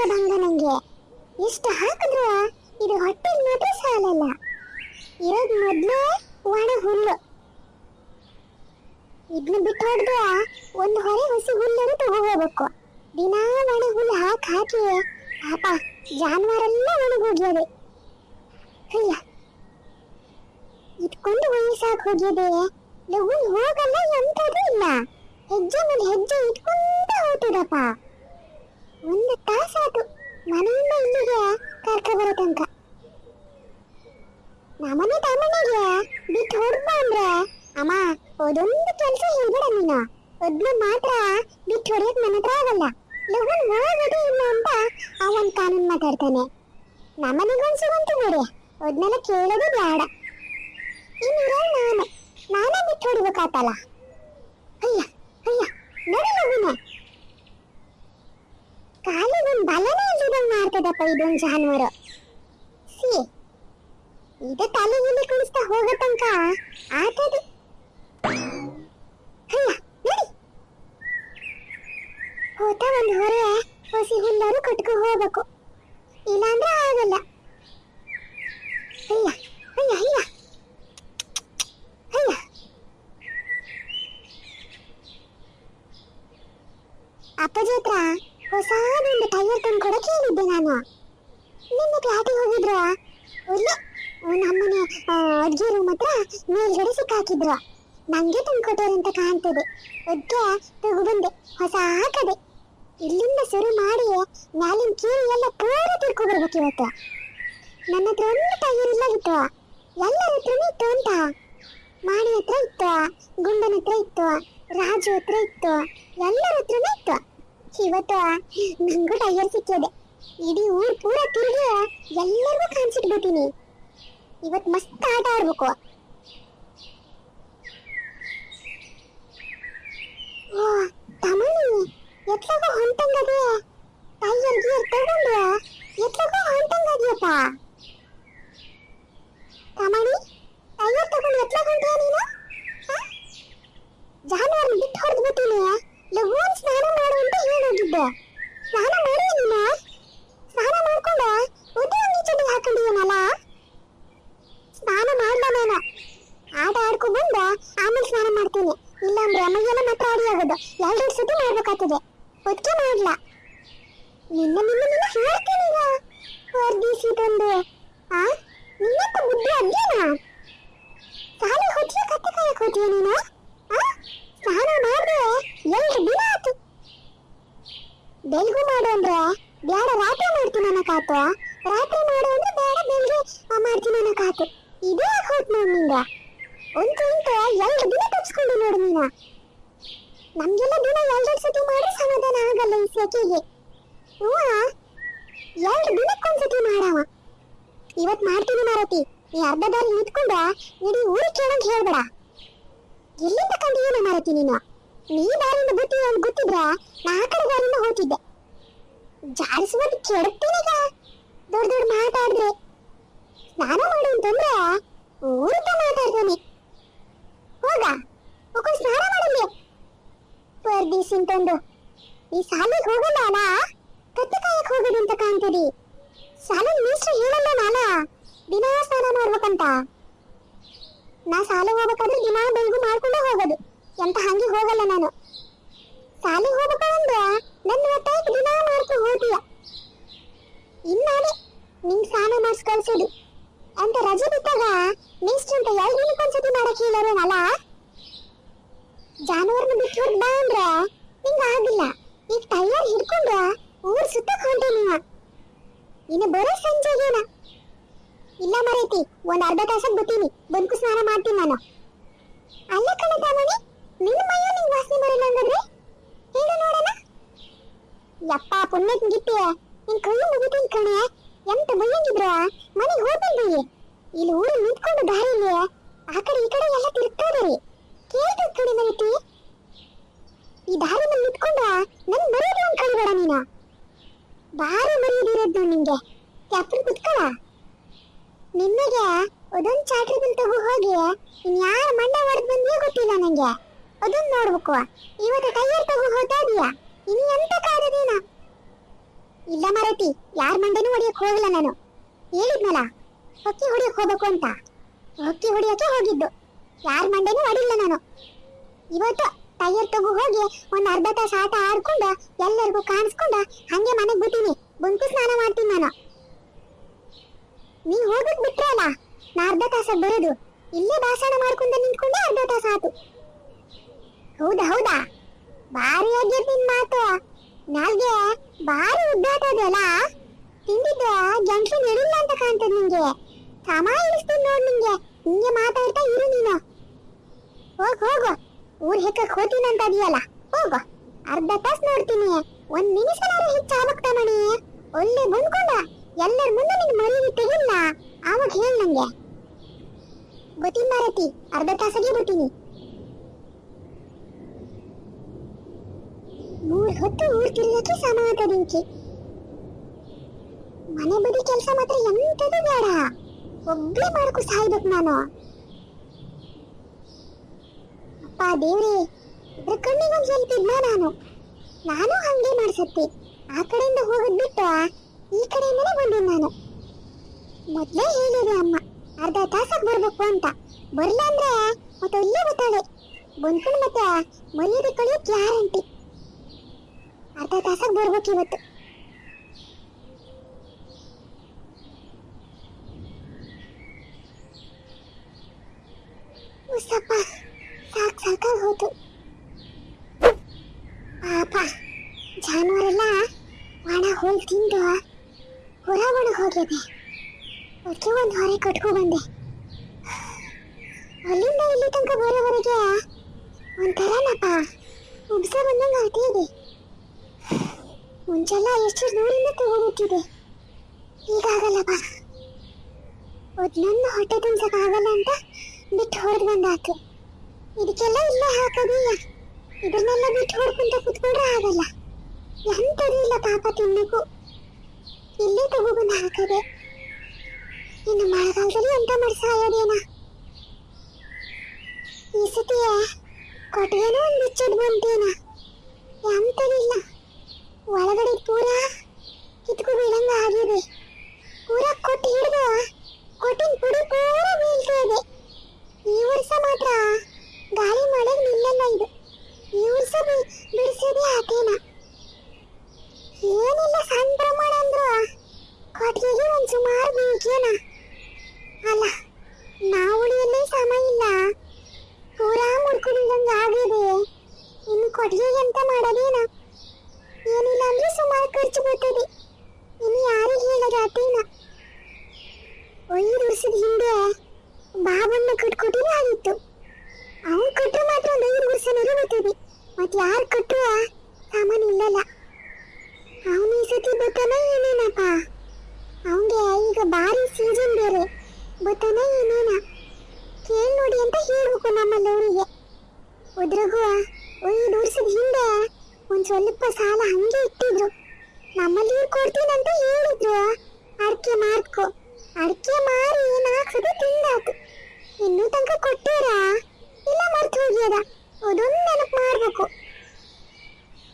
ಹೊಡೆಯೋದಂಗ ನಂಗೆ. ಎಷ್ಟು ಹಾಕಿದ್ರು ಇದು ಹೊಟ್ಟೆಗೆ ಮಾತ್ರ ಸಾಲಲ್ಲ. ಇರೋದು ಮೊದ್ಲೇ ಒಣ ಹುಲ್ಲು. ಇದನ್ನ ಬಿಟ್ಟು ಹೊಡೆದು ಒಂದು ಹೊರೆ ಹಸಿ ಹುಲ್ಲನ್ನು ತಗೋಬೇಕು. ದಿನಾ ಒಣ ಹುಲ್ಲು ಹಾಕಿ ಹಾಕಿ ಪಾಪ ಜಾನುವಾರೆಲ್ಲ ಒಣಗೋಗ್ಯದೆ ಅಯ್ಯ. ಇಟ್ಕೊಂಡು ವಯಸ್ಸಾಗಿ ಹೋಗಿದೆ ಲಗುನ್ ಹೋಗಲ್ಲ ಎಂಥದ್ದು ಇಲ್ಲ. ಹೆಜ್ಜೆ ಮೇಲೆ ಹೆಜ್ಜೆ ಇಟ್ಕೊಂತ ಹೋಗ್ತದಪ್ಪ. ಒಂದು ತಾಸಾತು ಮನೆಯಿಂದ ಇಲ್ಲಿಗೆ ಕರ್ಕ ಬರೋ ತನಕ ನಮ್ಮನೆ ತಮ್ಮನಿಗೆ ಬಿಟ್ಟು ಹೋಗ್ಬ ಅಂದ್ರೆ. ಅಮ್ಮ, ಅದೊಂದು ಕೆಲಸ ಹೇಳ್ಬೇಡ ನೀನು. ಒದ್ಲು ಮಾತ್ರ ಬಿಟ್ಟು ಹೊಡೆಯಕ್ ನನ್ನ ಹತ್ರ ಆಗಲ್ಲ. ಲಗುನ್ ಹೋಗೋದು ಇಲ್ಲ ಅಂತ ಅವನ್ ಕಾನೂನು ಮಾತಾಡ್ತಾನೆ. ನಮ್ಮನೆಗೊಂದು ಸಿಗಂತು ನೋಡಿ. ಅದ್ನೆಲ್ಲ ಕೇಳೋದು ಬೇಡ. ಇನ್ನಿರೋ ನಾನು. ನಾನೇ ಬಿಟ್ಟು ಹೊಡಿಬೇಕಾತಲ್ಲ. ಅಯ್ಯ ಅಯ್ಯ. ನೋಡಿ ಕಾಲಿಗೊಂದು ಬಲನೇ ಇಲ್ದಿದಂಗ್ ಮಾಡ್ತದಪ್ಪ ಇದೊಂದು ಜಾನುವಾರು. ಸಿ, ಇದು ತಲೆ ಇಲ್ಲಿ ಕುಣಿಸ್ತಾ ಹೋಗೋ ತನಕ ಆಟದು ನೋಡಿ. ಹೋತ ಒಂದು ಹೊರೆ, ಹಸಿ ಹುಲ್ಲರು ಕಟ್ಕೊ ಹೋಗ್ಬೇಕು. ಇಲ್ಲಾಂದ್ರೆ ಆಗಲ್ಲ ಅಯ್ಯ ಅಯ್ಯ ಅಯ್ಯ ಅಯ್ಯ ಅಪ್ಪಾಜಿ ಹತ್ರ ಹೊಸದೊಂದು ಟೈರ್ ತಂದು ಕೊಡಕ್ಕೆ ಹೇಳಿದ್ದೆ ನಾನು ನಿನ್ನೆ ಪ್ಲಾಟಿಗೆ ಹೋಗಿದ್ರು ಒಳ್ಳೆ ನಮ್ಮನೆ ಅಡ್ಗೆ ರೂಮ್ ಹತ್ರ ಮೇಲ್ಗಡೆ ಹಾಕಿದ್ರು. ನಂಗೆ ತಂದು ಕೊಟ್ಟರು ಅಂತ ಕಾಣ್ತದೆ. ಅದಕ್ಕೆ ತಗೊಬಂದೆ ಹೊಸ ಕಡೆ ಇಲ್ಲಿಂದ ಶುರು ಮಾಡಿ ಮ್ಯಾಲಿನ ಕೀರಿ ಎಲ್ಲ ಪೂರ ತಿರ್ಕೊ ಬರ್ಬೇಕು ಇವತ್ತು. ನನ್ನ ಹತ್ರ ಒಂದು ಇಲ್ಲ ಇತ್ತು. ಎಲ್ಲರ ಹತ್ರನೂ ಇತ್ತು ಅಂತ. ಮಾಣಿ ಹತ್ರ ಇತ್ತು, ಗುಂಡನ ಹತ್ರ ಇತ್ತು, ರಾಜು ಹತ್ರ ಇತ್ತು, ಎಲ್ಲರ ಹತ್ರನೂ ಇತ್ತು. ಇವತ್ತು ನಂಗೂ ಟೈರ್ ಸಿಕ್ಕಿದೆ. ಇಡೀ ಊರು ಪೂರ ತಿರುಗಿ ಎಲ್ಲರಿಗೂ ಕಾಣಿಸಿಟ್ಬಿಡ್ತೀನಿ ಇವತ್ತು ಮಸ್ತ್ ಆಟ ಆಡ್ಬೇಕು. ತಮಣಿ ಎತ್ಲಾಗ ಹೊಂಟಂಗದೆ? ಟೈರ್ ಗೀರ್ ತಗೊಂಡು ಎತ್ಲಾಗ ಹೊಂಟಂಗದ್ಯಪ್ಪ. ತಮಣಿ ಟೈರ್ ತಗೊಂಡು ಎತ್ಲಾಗ ಹೊಂಟಿಯ ನೀನು? ಜಾನುವಾರು ಬಿಟ್ಟು ಹೊಡೆದು ಬಿಟ್ಟಿನಿ. ಲಘುವನ್ ಸ್ನಾನ ಮಾಡು ಅಂತ ಹೇಳೋಗಿದ್ದೆ ಸ್ನಾನ ಮಾಡಿ ನೀನು? ಸ್ನಾನ ಮಾಡ್ಕೊಂಡು ಉದ್ಯೋಗಿ ಚಡ್ಡಿ ಹಾಕೊಂಡಿದ್ದೀನಲ್ಲ ಸ್ನಾನ ಮಾಡ್ದ ಆಟ ಆಡ್ಕೊಂಡು ಬಂದ ಆಮೇಲೆ ಸ್ನಾನ ಮಾಡ್ತೀನಿ. ಇಲ್ಲಾಂದ್ರೆ ಅಮ್ಮಯ್ಯನ ಮಾತ್ರ ಅಡಿ ಆಗೋದು. ಎರಡೆರಡು ಸತಿ ಮಾಡ್ಬೇಕಾಗ್ತದೆ. ಒಟ್ಟಿಗೆ ಮಾಡ್ಲಾ. ನಿನ್ನ ನಿನ್ನ ನಿನ್ನ ಹೇಳ್ತೀನಿ ಈಗ. ಹೊರ್ದಿಸಿ ತಂದು ಆ? ನಿನ್ನಂತ ಬುದ್ಧಿ ಅದೇನಾ? ಸಾಲ ಹೊತ್ತಿಗೆ ಕತ್ತೆ ಕಾಯಕ್ ಹೋಗ್ತೀಯ ನೀನು? ಆ? ಸ್ನಾನ ಮಾಡ್ದೆ. ಎರಡು ದಿನ ಆತು. ಬೆಳಗು ಮಾಡು ಅಂದ್ರೆ ಬೇಡ ರಾತ್ರಿ ಮಾಡ್ತೀನಿ ಅನ್ನಕಾತು ರಾತ್ರಿ ಮಾಡು ಅಂದ್ರೆ ಬೇಡ ಬೆಳಗ್ಗೆ ಮಾಡ್ತೀನಿ ಅನ್ನಕಾತು ಇದೇ ಹೋತ್ ನೋಡ್ ನಿಂಗ ಒಂದು ಉಂಟು ಎರಡು ದಿನ ತಪ್ಸ್ಕೊಂಡು ನೋಡು ನೀನು. ನಮ್ಗೆಲ್ಲ ದಿನ ಎರಡೆರಡು ಸತಿ ಮಾಡ್ರೆ ಸಮಾಧಾನ ಆಗಲ್ಲ ಈ ಸೆಕೆಗೆ. ಹ್ಞೂ ಎರಡು ದಿನಕ್ಕೊಂದ್ಸತಿ ಮಾಡವ. ಇವತ್ ಮಾಡ್ತೀನಿ ಮಾರತಿ. ನೀ ಅರ್ಧ ದಾರಿ ನಿಂತ್ಕೊಂಡ ಇಡೀ ಊರಿಗೆ ಕೇಳಂತ ಹೇಳ್ಬೇಡ. ಎಲ್ಲಿಂದ ಕಂಡಿದ್ದೀನ ಮಾರತಿ ನೀನು? ನೀ ದಾರಿಯಿಂದ ಗೊತ್ತಿದೆ ಅಂತ ಗೊತ್ತಿದ್ರೆ ನಾ ಕಡೆ ದಾರಿಯಿಂದ ಹೋಗ್ತಿದ್ದೆ. ಜಾರಿಸುವುದು ಕೆಡುತ್ತೀನೀಗ ದೊಡ್ಡ ದೊಡ್ಡ ಮಾತಾಡಿದ್ರೆ. ಸ್ನಾನ ಮಾಡು ಅಂತಂದ್ರೆ ಊರ್ತ ಮಾತಾಡ್ತಾನೆ ಹೋಗ ಹೋಗ ಸ್ನಾನ ಮಾಡಲಿ ಪರ್ದೀಸ್ ಅಂತಂದು ಈ ಶಾಲೆಗೆ ಹೋಗಲ್ಲ ಅಲ್ಲ ಕತ್ತೆ ಕಾಯಕ್ ಹೋಗೋದು ಅಂತ ಕಾಣ್ತದೆ. ಶಾಲೆ ಮೀಸ್ರು ಹೇಳಲ್ಲ ನಾನ ದಿನಾ ಸ್ನಾನ ಮಾಡ್ಬೇಕಂತ. ನಾ ಶಾಲೆ ಹೋಗ್ಬೇಕಾದ್ರೆ ದಿನ ಬೆಳಗು ಮಾಡ್ಕೊಂಡೇ ಹೋಗೋದು. ಎಂತ ಹಂಗೆ ಹೋಗಲ್ಲ ನಾನು. ಶಾಲೆಗೆ ಹೋಗ್ಬೇಕಂದ್ರೆ ನನ್ನ ಹೊಟ್ಟೆ ದಿನ ಮಾಡ್ಕೊಂಡು ಹೋಗ್ತೀಯ. ಇನ್ನಾನೆ ನಿಂಗೆ ಸ್ನಾನ ಮಾಡಿಸ್ ಕಳ್ಸೋದು. ಅಂತ ರಜೆ ಬಿಟ್ಟಾಗ ನೆಕ್ಸ್ಟ್ ಅಂತ ಎರಡು ದಿನಕ್ಕೊಂದ್ಸತಿ ಹೇಳೋರು ಅಲ್ಲ ಜಾನುವಾರನ ಬಿಟ್ಟು ಹೊರ್ಟ್ ಬಾ ಅಂದ್ರೆ ನಿಂಗೆ ಆಗಿಲ್ಲ. ಈಗ ಟೈರ್ ಹಿಡ್ಕೊಂಡು ಊರ್ ಸುತ್ತಕ್ ಹೊಂಟೆ ನೀವ ಇನ್ನು ಬರೋ ಸಂಜೆಗೇನ ಇಲ್ಲ ಮರೈತಿ, ಒಂದ್ ಅರ್ಧ ತಾಸಕ್ ಬಿಟ್ಟಿನಿ. ಬದುಕು ಸ್ನಾನ ಮಾಡ್ತೀನಿ ನಾನು. ಅಲ್ಲ ಕಣ ತಾಮಣಿ ನಿನ್ನ ಮೈಯ ನಿನ್ನ ವಾಸನೆ ಬರಲ್ಲ ಅಂದ್ರೆ ಹೇಳು ನೋಡೋಣ. ಯಪ್ಪ ಪುಣ್ಯಕ್ ಗಿಟ್ಟಿಯ ನಿನ್ ಕೈ ಮುಗಿತೀನಿ ಕಣೆ? ಎಂತ ಬೈಯಂಗಿದ್ರ ಮನೆಗೆ ಹೋಗ್ಬಿಡ್ರಿ ಇಲ್ಲಿ ಊರು ನಿಂತ್ಕೊಂಡು ದಾರಿಲಿ. ಆ ಕಡೆ ಈ ಕಡೆ ಎಲ್ಲ ತಿರುಗ್ತಾ ಇದಾರೆ. ಕೇಳ್ತದ ಕಡೆ ಮರಿತಿ. ಈ ದಾರಿ ಮೇಲೆ ನಿಂತ್ಕೊಂಡ ನನ್ ಮರ್ಯಾದೆ ಒಂದ್ ಕಳಿಬೇಡ ನೀನು. ಬಾರಿ ಮರ್ಯಾದಿರೋದು ನಿಂಗೆ. ಕ್ಯಾಪ್ಟನ್ ಕುತ್ಕೊಳ. ನಿಮಗೆ ಅದೊಂದು ಬಿಲ್ ತಗೋ ಹೋಗಿ ಇನ್ಯಾರ ಮಂಡ ಹೊಡೆದ್ ಬಂದೇ ಗೊತ್ತಿಲ್ಲ ನಂಗೆ. ಅದನ್ನ ನೋಡ್ಬೇಕು. ಇವತ್ತು ಟೈರ್ ತಗೋ ಹೋಗ್ತಾ ಇದೀಯಾ? ಇನ್ನು ಎಂತ ಕಾದದೇನ ಇಲ್ಲ ಮಾರತಿ, ಯಾರ ಮಂಡನೂ ಹೊಡಿಯಕ್ ಹೋಗಲ್ಲ ನಾನು. ಹೇಳಿದ್ನಲ್ಲ, ಹೊಕ್ಕಿ ಹೊಡಿಯಕ್ ಹೋಗ್ಬೇಕು ಅಂತ. ಹೊಕ್ಕಿ ಹೊಡಿಯಕ್ಕೆ ಹೋಗಿದ್ದು. ಯಾರ ಮಂಡೆನೂ ಹೊಡಿಲ್ಲ ನಾನು. ಇವತ್ತು ಟೈರ್ ತಗೋ ಹೋಗಿ ಒಂದ್ ಅರ್ಧ ತಾಸು ಆಟ ಆಡ್ಕೊಂಡು ಎಲ್ಲರಿಗೂ ಕಾಣಿಸ್ಕೊಂಡು ಹಂಗೆ ಮನೆಗ್ ಬಿಟ್ಟಿನಿ. ಬಂತು ಸ್ನಾನ ಮಾಡ್ತೀನಿ ನಾನು. ನೀ ಹೋಗಕ್ ಬಿಟ್ರಲ್ಲ ನಾ ಅರ್ಧ ತಾಸ ಬರೋದು. ಇಲ್ಲೇ ಭಾಷಣ ಮಾಡ್ಕೊಂಡ ನಿಂತ್ಕೊಂಡೆ ಅರ್ಧ ತಾಸ ಆತು. ಹೌದಾ ಹೌದಾ? ಬಾರಿ ಆಗೈತಿ ನಿನ್ ಮಾತು. ನಾಲ್ಗೆ ಭಾರಿ ಉದ್ದಾಟದಲ್ಲ ತಿಂದಿದ್ರೆ ಜಂಕ್ಷನ್ ಹಿಡಿಲ್ಲ ಅಂತ ಕಾಣ್ತದ ನಿಂಗೆ. ಸಮ ಇಳಿಸ್ತೀನಿ ನೋಡ್ ನಿಂಗೆ. ಹಿಂಗೆ ಮಾತಾಡ್ತಾ ಇರು ನೀನು. ಹೋಗ್, ಹೋಗು. ಊರ್ ಹೆಕ್ಕಕ್ ಅಂತ ಅದೀಯಲ್ಲ? ಹೋಗು. ಅರ್ಧ ತಾಸ್ ನೋಡ್ತೀನಿ. ಒಂದ್ ನಿಮಿಷನಾರು ಹೆಚ್ಚು ಆಗ್ಬೇಕ ಮಣಿ ಒಳ್ಳೆ ಬಂದ್ಕೊಂಡ ಎಲ್ಲರ ಮುಂದೆ ನಿನ್ ಮರಿ ತೆಗಿಲ್ಲ. ಆವಾಗ ಹೇಳ ನಂಗೆ. ಗೊತ್ತಿನ ಮಾರತಿ. ಅರ್ಧ ತಾಸಿಗೆ ಬಿಡ್ತೀನಿ ಮೂರ್ ಹೊತ್ತು ಊರ್ ತಿರ್ಗಕ್ಕೆ ಸಮಾತ ದಿಂಕಿ ಮನೆ ಬದಿ ಕೆಲಸ ಮಾತ್ರ ಎಂತದು ಬೇಡ. ಒಬ್ಬೇ ಮಾಡ್ಕೊ ಸಾಯ್ಬೇಕು ನಾನು. ಅಪ್ಪ ದೇವ್ರಿ ಇದ್ರ ಕಣ್ಣಿಗೊಂದ್ ಸ್ವಲ್ಪ ಇದ್ನ ನಾನು. ನಾನು ಹಂಗೆ ಮಾಡ್ಸತ್ತಿ. ಆ ಕಡೆಯಿಂದ ಹೋಗೋದ್ ಬಿಟ್ಟು ಈ ಕಡೆಯಿಂದನೇ ಬಂದೆ ನಾನು. ಮೊದ್ಲೇ ಹೇಳಿದೆ ಅಮ್ಮ. ಅರ್ಧ ತಾಸಕ್ ಬರ್ಬೇಕು ಅಂತ. ಬರ್ಲ ಅಂದ್ರೆ ಮತ್ತೆ ಇಲ್ಲೇ ಬರ್ತಾಳೆ. ಬಂದ್ಕೊಂಡು ಮತ್ತೆ ಮರ್ಯಾದೆ ಕಳಿಯೋಕ್ ಗ್ಯಾರಂಟಿ ಅರ್ಧ ತಾಸಕ್ ಬರ್ಬೇಕು ಇವತ್ತು. ಉಸಪ್ಪ ಹೋತು ಪಾಪ, ಜಾನುವಾರೆಲ್ಲ ಒಣ ಹುಲ್ ತಿಂದು ಹೊರ ಒಣ ಹೋಗಿದೆ. ಅದಕ್ಕೆ ಒಂದು ಹೊರೆ ಕಟ್ಕೊ ಬಂದೆ. ಅಲ್ಲಿಂದ ಇಲ್ಲಿ ತನಕ ಬರೋವರೆಗೆ ಒಂಥರನಪ್ಪ. ಉಬ್ಸ ಬಂದಂಗೆ ಆಗ್ತಾ ಇದೆ. ಮುಂಚೆಲ್ಲ ಎಷ್ಟು ದೂರಿಂದ ತಗೋಬಿಟ್ಟಿದೆ ಈಗಾಗಲ್ಲಪ್ಪ. ನನ್ನ ಹೊಟ್ಟೆ ತುಂಬಸಕ್ಕಾಗಲ್ಲ ಅಂತ ಬಿಟ್ಟು ಹೊರಗೆ ಬಂದಾತು ಇದಕ್ಕೆಲ್ಲ ಇಲ್ಲ ಹಾಕೋದಿಲ್ಲ ಇದನ್ನೆಲ್ಲ ಬಿಟ್ಟು ಹೊಡ್ಕೊಂತ ಕುತ್ಕೊಂಡ್ರೆ ಆಗಲ್ಲ. ಎಂತದೂ ಇಲ್ಲ ಪಾಪ ತಿನ್ನಕ್ಕೂ ಇಲ್ಲೇ ತಗೊಬಂದು ಹಾಕದೆ. ಇನ್ನು ಮಳೆಗಾಲದಲ್ಲಿ ಎಂತ ಮಾಡಿ ಸಾಯೋದೇನ ಈ ಸತಿಯ ಕೊಟ್ಟಿಗೆನೂ ಒಂದು ಬಿಚ್ಚದ್ ಬಂತೇನ? ಎಂತದಿಲ್ಲ ಒಳಗಡೆ ಪೂರಾ ಕಿತ್ಕೊ ಬೀಳಂಗ ಆಗಿದೆ ಪೂರಾ ಕೊಟ್ಟು ಹಿಡಿದು ಕೊಟ್ಟಿನ ಪುಡಿ ಪೂರಾ ಬೀಳ್ತಾ ಇದೆ ಈ ವರ್ಷ ಮಾತ್ರ ಗಾಳಿ ಮಳೆಗೆ ನಿಲ್ಲಲ್ಲ ಇದು ಈ ವರ್ಷ ಬಿ- ಬಿಡಿಸೋದೇ ಆತೇನ ಏನಿಲ್ಲ ಸಣ್ಣ ಪ್ರಮಾಣ ಅಂದ್ರು ಕೊಟ್ಟಿಗೆಗೆ ಒಂದು ಸುಮಾರು ಬೀಳ್ಕೇನ ಅಲ್ಲ ನಾವು ಉಳಿಯಲ್ಲೇ ಸಮ ಇಲ್ಲ ಪೂರಾ ಮುಡ್ಕೊಂಡಿದ್ದಂಗೆ ಆಗಿದೆ ಕೊಟ್ಟಿಗೆಗೆ ಎಂತ ಮಾಡೋದೇನ ಏನಿಲ್ಲ ಅಂದ್ರೆ ಸುಮಾರು ಖರ್ಚು ಬರ್ತದೆ ಇನ್ನು ಯಾರಿಗೆ ಹೇಳೋದು ಅತೇನ ಐದು ವರ್ಷದ ಹಿಂದೆ ಬಾಬನ್ನ ಕಟ್ಕೊಟ್ಟಿದ್ರೆ ಆಗಿತ್ತು ಅವನ್ ಕಟ್ಟರೆ ಮಾತ್ರ ಒಂದು ಐದು ವರ್ಷ ಬರ್ತದೆ ಮತ್ತೆ ಯಾರು ಕಟ್ಟುವ ಸಾಮಾನು ಇಲ್ಲಲ್ಲ ಅವನು ಈ ಸತಿ ಬರ್ತಾನ ಏನೇನಪ್ಪ ಅವನ್ಗೆ ಈಗ ಭಾರಿ ಸೀಸನ್ ಬೇರೆ ಬರ್ತಾನ ಏನೇನ ಕೇಳಿ ನೋಡಿ ಅಂತ ಹೇಳ್ಬೇಕು ನಮ್ಮಲ್ಲಿ ಅವರಿಗೆ ಉದ್ರಗು ಐದು ವರ್ಷದ ಹಿಂದೆ ಒಂದ್ ಸ್ವಲ್ಪ ಸಾಲ ಹಂಗೆ ಇಟ್ಟಿದ್ರು ನಮ್ಮಲ್ಲಿ ಅಂತ ಹೇಳಿದ್ರು ಅಡಿಕೆ ಮಾರ್ಕೊ. ಅಡಿಕೆ ಮಾರಿ ನಾಲ್ಕು ತಿಂದಾತು. ಇನ್ನೂ ತನಕ ಕೊಟ್ಟಾರ? ಇಲ್ಲ ಮರ್ತು ಹೋಗ್ಯದ. ಅದೊಂದು ನೆನಪು ಮಾಡ್ಬೇಕು.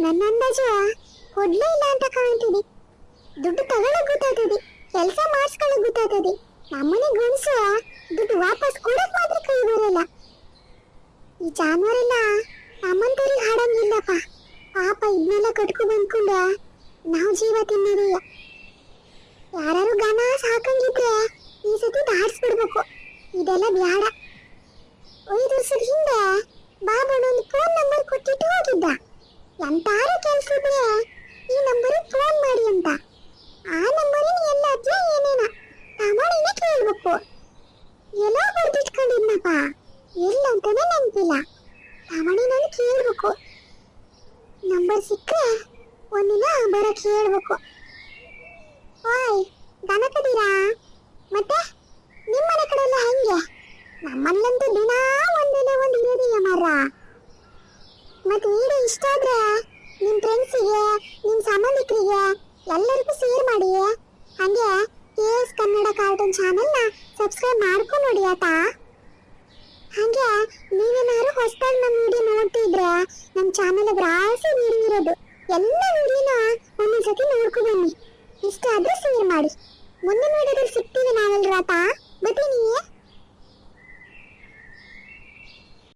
ನನ್ನ ಅಂದಾಜು, ಕೊಡ್ಲೇ ಇಲ್ಲ ಅಂತ ಕಾಣ್ತಿದೆ. ದುಡ್ಡು ತಗೊಳಕ್ ಗೊತ್ತಾಗ್ತದೆ. ಕೆಲಸ ಮಾಡಿಸ್ಕೊಳಕ್ ಗೊತ್ತಾಗ್ತದೆ. ನಮ್ಮನೆ ಗಣಸು ದುಡ್ಡು ವಾಪಸ್ ಕೊಡಕ್ ಮಾತ್ರ ಕೈ ಬರಲ್ಲ. ಈ ಜಾನುವಾರೆಲ್ಲ ನಮ್ಮಂತವ್ರಿಗೆ ಹಾಡಂಗಿಲ್ಲಪ್ಪ. ಪಾಪ ಇದನ್ನೆಲ್ಲ ಕಟ್ಕೊ ಬಂದ್ಕೊಂಡ ನಾವು ಜೀವ ತಿನ್ನೋದಿಲ್ಲ ಯಾರು ಗನ ಸಾಕಂಗಿದ್ರೆ ಈ ಸತಿ ದಾಡ್ಸ್ಬಿಡ್ಬೇಕು ಇದೆಲ್ಲ ಬ್ಯಾಡ. ಐದು ವರ್ಷದ ಹಿಂದೆ ಬಾಬಣ್ಣ ಒಂದು ಫೋನ್ ನಂಬರ್ ಕೊಟ್ಟಿಟ್ಟು ಹೋಗಿದ್ದ ಎಂತಾರು ಕೆಲ್ಸ ಇದ್ರೆ ಈ ನಂಬರ್ ಫೋನ್ ಮಾಡಿ ಅಂತ ಆ ನಂಬರಿನ ಎಲ್ಲ ಅಜ್ಜ ಏನೇನ ತಮ್ಮಣಿನೇ ಕೇಳ್ಬೇಕು ಎಲ್ಲೋ ಬರ್ದಿಟ್ಕೊಂಡಿದ್ನಪ್ಪ ಎಲ್ಲ ಅಂತಾನೆ ನೆನಪಿಲ್ಲ ತಮ್ಮಣಿ ನಾನು ಕೇಳ್ಬೇಕು ನಂಬರ್ ಸಿಕ್ಕರೆ ಒಂದಿನ ಬರಕ್ ಹಾಯ್ ದನ ಕದೀರಾ ಮತ್ತೆ ನಿಮ್ಮ ಮನೆ ಕಡೆ ಎಲ್ಲ ಹೆಂಗೆ? ನಮ್ಮಲ್ಲಂತೂ ದಿನ ಒಂದಿನ ಒಂದು ಇರೋದಿಲ್ಲ ಮರ ಮತ್ತೆ ವಿಡಿಯೋ ಇಷ್ಟ ಆದ್ರೆ ನಿಮ್ಮ ಫ್ರೆಂಡ್ಸಿಗೆ ನಿಮ್ಮ ಸಂಬಂಧಿಕರಿಗೆ ಎಲ್ಲರಿಗೂ ಶೇರ್ ಮಾಡಿ. ಹಾಗೆ ಕೆ ಎಸ್ ಕನ್ನಡ ಕಾರ್ಟೂನ್ ಚಾನೆಲ್ನ ಸಬ್ಸ್ಕ್ರೈಬ್ ಮಾಡ್ಕೊಂಡು ನೋಡಿ ಆತಾ ಹಾಗೆ ನೀವೇನಾದ್ರು ಹೊಸದಾಗಿ ನಮ್ಮ ವಿಡಿಯೋ ನೋಡ್ತಿದ್ರೆ ನಮ್ಮ ಚಾನಲ್ ರಾಸಿ ನೀರು ಇರೋದು. ಎಲ್ಲ ವಿಡಿಯೋನ ಒಂದೊಂದ್ ಸತಿ ನೋಡ್ಕೊ ಬನ್ನಿ ಇಷ್ಟ ಆದ್ರೆ ಶೇರ್ ಮಾಡಿ ಮುಂದೆ ನೋಡಿದ್ರೆ ಸಿಗ್ತೀವಿ ನಾವೆಲ್ಲರಾತ ಬರ್ತೀನಿ